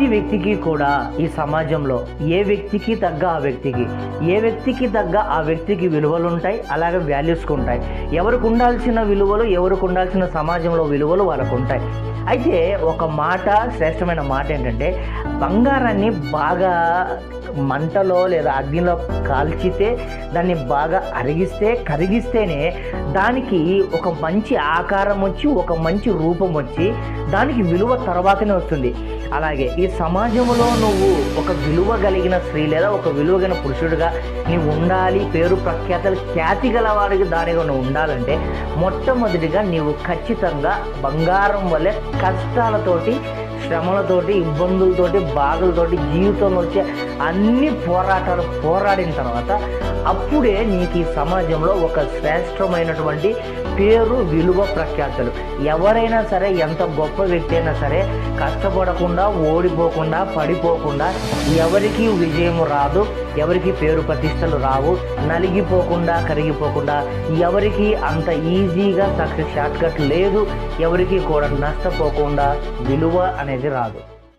ప్రతి వ్యక్తికి కూడా ఈ సమాజంలో ఏ వ్యక్తికి తగ్గ ఆ వ్యక్తికి ఏ వ్యక్తికి తగ్గ ఆ వ్యక్తికి విలువలు ఉంటాయి అలాగే వాల్యూస్ ఉంటాయి. ఎవరికి ఉండాల్సిన విలువలు ఎవరికి ఉండాల్సిన సమాజంలో విలువలు వాళ్ళకు ఉంటాయి. అయితే ఒక మాట శ్రేష్టమైన మాట ఏంటంటే బంగారాన్ని బాగా మంటలో లేదా అగ్నిలో కాల్చితే దాన్ని బాగా అరిగిస్తే కరిగిస్తేనే దానికి ఒక మంచి ఆకారం వచ్చి ఒక మంచి రూపం వచ్చి దానికి విలువ తర్వాతనే వస్తుంది. అలాగే ఈ సమాజంలో నువ్వు ఒక విలువ కలిగిన స్త్రీ లేదా ఒక విలువ కలిగిన పురుషుడిగా నీవు ఉండాలి పేరు ప్రఖ్యాతలు ఖ్యాతి గల వారికి దానిగా నువ్వు ఉండాలంటే మొట్టమొదటిగా నీవు ఖచ్చితంగా బంగారం వల్లే కష్టాలతోటి శ్రమలతోటి ఇబ్బందులతోటి బాధలతోటి జీవితంలో వచ్చే అన్ని పోరాటాలు పోరాడిన తర్వాత అప్పుడే నీకు ఈ సమాజంలో ఒక శ్రేష్టమైనటువంటి పేరు విలువ ప్రఖ్యాతలు. ఎవరైనా సరే ఎంత గొప్ప వ్యక్తి అయినా సరే కష్టపడకుండా ఓడిపోకుండా పడిపోకుండా ఎవరికి విజయం రాదు ఎవరికి పేరు ప్రతిష్టలు రావు నలిగిపోకుండా కరిగిపోకుండా ఎవరికి అంత ఈజీగా సక్సెస్ షార్ట్కట్ లేదు ఎవరికి కూడా నష్టపోకుండా విలువ అనేది రాదు